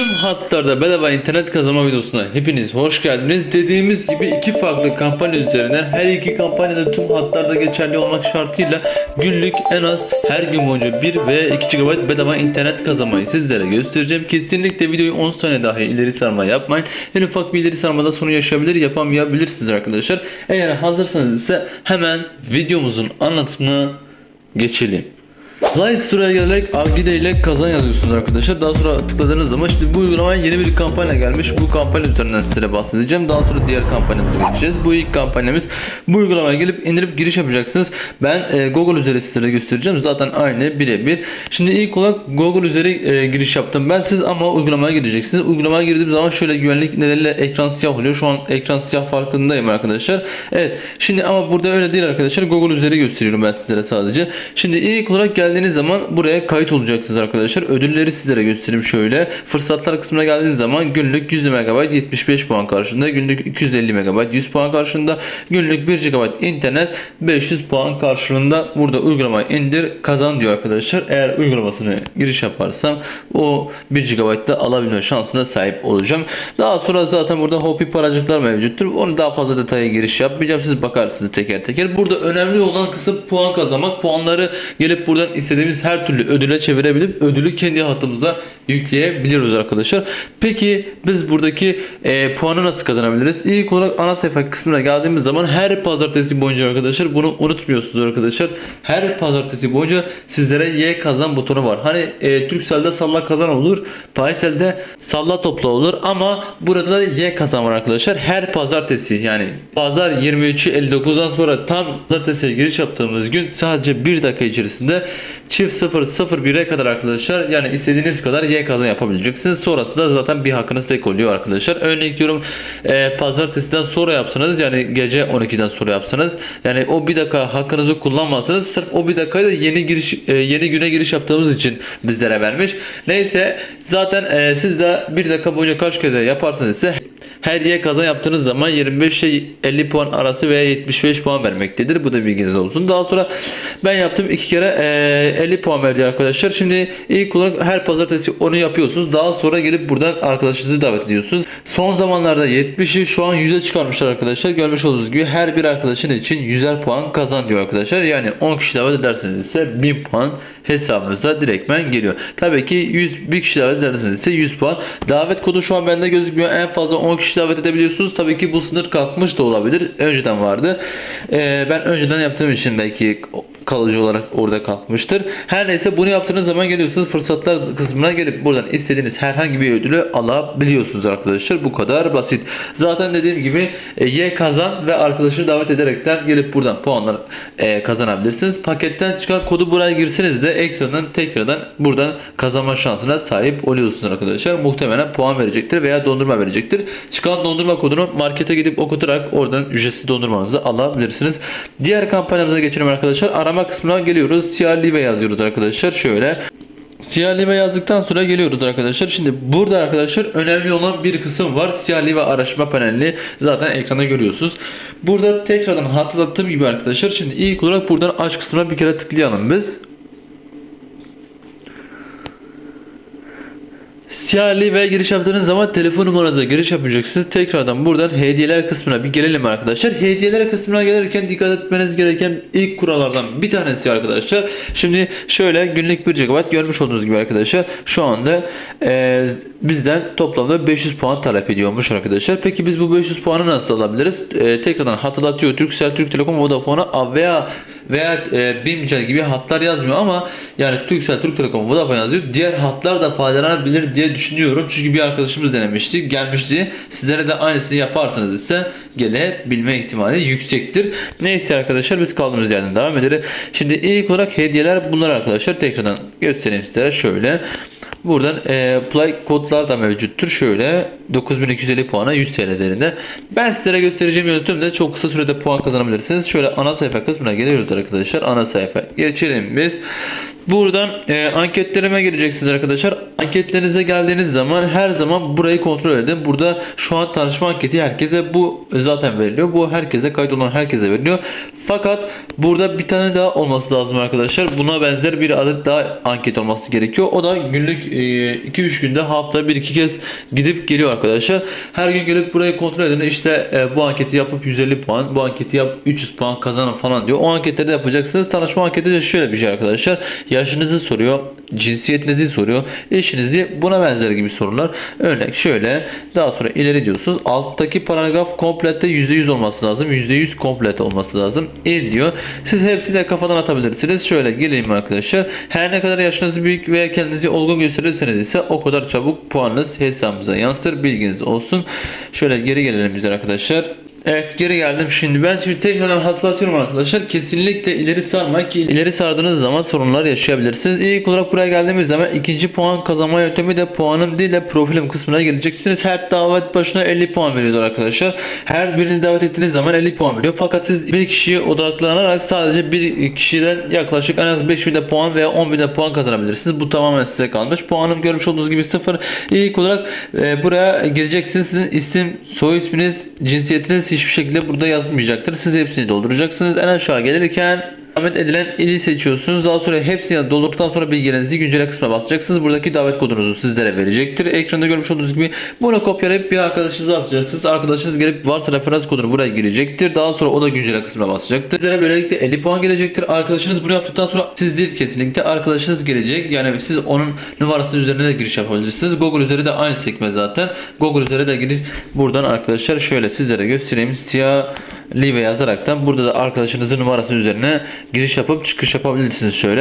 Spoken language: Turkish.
Tüm hatlarda bedava internet kazanma videosuna hepiniz hoş geldiniz. Dediğimiz gibi iki farklı kampanya üzerinden her iki kampanyada tüm hatlarda geçerli olmak şartıyla günlük en az her gün boyunca 1 ve 2 GB bedava internet kazanmayı sizlere göstereceğim. Kesinlikle videoyu 10 saniye dahi ileri sarma yapmayın. En ufak bir ileri sarmada sorun yaşayabilir yapamayabilirsiniz arkadaşlar. Eğer hazırsanız ise hemen videomuzun anlatımına geçelim. Play Store'a gelerek Agide ile kazan yazıyorsunuz arkadaşlar. Daha sonra tıkladığınız zaman işte bu uygulamaya yeni bir kampanya gelmiş. Bu kampanya üzerinden size bahsedeceğim. Daha sonra diğer kampanyamıza geçeceğiz. Bu ilk kampanyamız bu uygulamaya gelip indirip giriş yapacaksınız. Ben e, Google üzeri sizlere göstereceğim. Zaten aynı birebir. Şimdi ilk olarak Google üzeri e, giriş yaptım. Ben siz ama uygulamaya gireceksiniz. Uygulamaya girdiğim zaman şöyle güvenlik nedeniyle ekran siyah oluyor. Şu an ekran siyah farkındayım arkadaşlar. Evet. Şimdi ama burada öyle değil arkadaşlar. Google üzeri gösteriyorum ben sizlere sadece. Şimdi ilk olarak geldiğiniz zaman buraya kayıt olacaksınız arkadaşlar. Ödülleri sizlere göstereyim şöyle. Fırsatlar kısmına geldiğiniz zaman günlük 100 MB 75 puan karşında, günlük 250 MB 100 puan karşında, günlük 1 GB internet 500 puan karşılığında burada uygulamayı indir kazan diyor arkadaşlar. Eğer uygulamasını giriş yaparsam o 1 GB da alabilme şansına sahip olacağım. Daha sonra zaten burada hopi paracıklar mevcuttur. Onu daha fazla detaya giriş yapmayacağım. Siz bakarsınız teker teker. Burada önemli olan kısım puan kazanmak. Puanları gelip buradan istediğimiz her türlü ödüle çevirebilip ödülü kendi hatımıza yükleyebiliyoruz arkadaşlar. Peki biz buradaki e, puanı nasıl kazanabiliriz? İlk olarak ana sayfa kısmına geldiğimiz zaman her pazartesi boyunca arkadaşlar bunu unutmuyorsunuz arkadaşlar. Her pazartesi boyunca sizlere Y kazan butonu var. Hani e, Turkcell'de salla kazan olur. Paysel'de salla topla olur ama burada da Y kazan var arkadaşlar. Her pazartesi yani pazar 23'ü 59'dan sonra tam pazartesiye giriş yaptığımız gün sadece 1 dakika içerisinde çift 001'e kadar arkadaşlar yani istediğiniz kadar Y kazan yapabileceksiniz. Sonrası da zaten bir hakkınız tek oluyor arkadaşlar. Örnek diyorum e, pazartesiden sonra yapsanız yani gece 12'den sonra yapsanız yani o bir dakika hakkınızı kullanmazsanız sırf o bir dakikayı da yeni giriş e, yeni güne giriş yaptığımız için bizlere vermiş. Neyse zaten e, siz de bir dakika boyunca kaç kez yaparsanız ise her Y kazan yaptığınız zaman 25 ile 50 puan arası veya 75 puan vermektedir. Bu da bilginiz olsun. Daha sonra ben yaptım iki kere e, 50 puan verdi arkadaşlar. Şimdi ilk olarak her pazartesi onu yapıyorsunuz. Daha sonra gelip buradan arkadaşınızı davet ediyorsunuz. Son zamanlarda 70'i şu an 100'e çıkarmışlar arkadaşlar. Görmüş olduğunuz gibi her bir arkadaşın için 100'er puan kazan diyor arkadaşlar. Yani 10 kişi davet ederseniz ise 1000 puan hesabınıza direktmen geliyor. Tabii ki 100 bir kişi davet ederseniz ise 100 puan. Davet kodu şu an bende gözükmüyor. En fazla 10 kişi davet edebiliyorsunuz. Tabii ki bu sınır kalkmış da olabilir. Önceden vardı. Ee, ben önceden yaptığım için belki kalıcı olarak orada kalkmıştır. Her neyse bunu yaptığınız zaman geliyorsunuz fırsatlar kısmına gelip buradan istediğiniz herhangi bir ödülü alabiliyorsunuz arkadaşlar. Bu kadar basit. Zaten dediğim gibi e, Y kazan ve arkadaşını davet ederekten gelip buradan puanlar e, kazanabilirsiniz. Paketten çıkan kodu buraya girseniz de ekstradan tekrardan buradan kazanma şansına sahip oluyorsunuz arkadaşlar. Muhtemelen puan verecektir veya dondurma verecektir. Çıkan dondurma kodunu markete gidip okutarak oradan ücretsiz dondurmanızı alabilirsiniz. Diğer kampanyamıza geçelim arkadaşlar. Arama kısmına geliyoruz. Siyah live yazıyoruz arkadaşlar. Şöyle Siyah live yazdıktan sonra geliyoruz arkadaşlar. Şimdi burada arkadaşlar önemli olan bir kısım var. Siyah live araştırma paneli zaten ekranda görüyorsunuz. Burada tekrardan hatırlattığım gibi arkadaşlar. Şimdi ilk olarak buradan aç kısmına bir kere tıklayalım biz. Siyahli ve giriş yaptığınız zaman telefon numaranıza giriş yapacaksınız. Tekrardan buradan hediyeler kısmına bir gelelim arkadaşlar. Hediyeler kısmına gelirken dikkat etmeniz gereken ilk kurallardan bir tanesi arkadaşlar. Şimdi şöyle günlük 1 GB görmüş olduğunuz gibi arkadaşlar. Şu anda e, bizden toplamda 500 puan talep ediyormuş arkadaşlar. Peki biz bu 500 puanı nasıl alabiliriz? E, tekrardan hatırlatıyor. Turkcell, Türk Telekom, Vodafone veya veya e, Bimcel gibi hatlar yazmıyor ama yani Turkcell, Türk Telekom, Vodafone yazıyor. Diğer hatlar da faydalanabilir diye düşünüyorum. Çünkü bir arkadaşımız denemişti. Gelmişti. Sizlere de aynısını yaparsanız ise gelebilme ihtimali yüksektir. Neyse arkadaşlar biz kaldığımız yerden devam edelim. Şimdi ilk olarak hediyeler bunlar arkadaşlar. Tekrardan göstereyim sizlere şöyle. Buradan e, play kodlar da mevcuttur. Şöyle 9250 puana 100 TL değerinde. Ben sizlere göstereceğim yöntemde çok kısa sürede puan kazanabilirsiniz. Şöyle ana sayfa kısmına geliyoruz arkadaşlar. Ana sayfa geçelim biz. Buradan e, anketlerime gireceksiniz arkadaşlar. Anketlerinize geldiğiniz zaman her zaman burayı kontrol edin. Burada şu an tanışma anketi herkese bu zaten veriliyor. Bu herkese kayıt olan herkese veriliyor. Fakat burada bir tane daha olması lazım arkadaşlar. Buna benzer bir adet daha anket olması gerekiyor. O da günlük 2-3 günde hafta 1-2 kez gidip geliyor arkadaşlar. Her gün gelip burayı kontrol edin. İşte e, bu anketi yapıp 150 puan, bu anketi yap 300 puan kazanın falan diyor. O anketleri de yapacaksınız. Tanışma anketi de şöyle bir şey arkadaşlar. Yaşınızı soruyor, cinsiyetinizi soruyor, eşinizi buna benzer gibi sorular. Örnek şöyle daha sonra ileri diyorsunuz. Alttaki paragraf komplette %100 olması lazım. %100 komplete olması lazım. İl diyor. Siz hepsini de kafadan atabilirsiniz. Şöyle geleyim arkadaşlar. Her ne kadar yaşınız büyük veya kendinizi olgun gösterirseniz ise o kadar çabuk puanınız hesabınıza yansır. Bilginiz olsun. Şöyle geri gelelim güzel arkadaşlar. Evet geri geldim şimdi ben şimdi tekrardan hatırlatıyorum arkadaşlar kesinlikle ileri sarmayın ki ileri sardığınız zaman sorunlar yaşayabilirsiniz. İlk olarak buraya geldiğimiz zaman ikinci puan kazanma yöntemi de puanım değil de profilim kısmına geleceksiniz. Her davet başına 50 puan veriyorlar arkadaşlar. Her birini davet ettiğiniz zaman 50 puan veriyor. Fakat siz bir kişiye odaklanarak sadece bir kişiden yaklaşık en az 5000 de puan veya 10.000 de puan kazanabilirsiniz. Bu tamamen size kalmış. Puanım görmüş olduğunuz gibi sıfır. İlk olarak e, buraya gireceksiniz. Sizin isim, soy isminiz, cinsiyetiniz hiçbir şekilde burada yazmayacaktır. Siz hepsini dolduracaksınız. En aşağı gelirken davet edilen ili seçiyorsunuz. Daha sonra hepsini doldurduktan sonra bilgilerinizi güncele kısmına basacaksınız. Buradaki davet kodunuzu sizlere verecektir. Ekranda görmüş olduğunuz gibi bunu kopyalayıp bir arkadaşınıza atacaksınız. Arkadaşınız gelip varsa referans kodunu buraya girecektir. Daha sonra o da güncele kısmına basacaktır. Sizlere böylelikle 50 puan gelecektir. Arkadaşınız bunu yaptıktan sonra siz değil kesinlikle arkadaşınız gelecek. Yani siz onun numarasının üzerine de giriş yapabilirsiniz. Google üzeri de aynı sekme zaten. Google üzeri de gidip buradan arkadaşlar şöyle sizlere göstereyim. Siyah Live yazaraktan burada da arkadaşınızın numarası üzerine giriş yapıp çıkış yapabilirsiniz şöyle.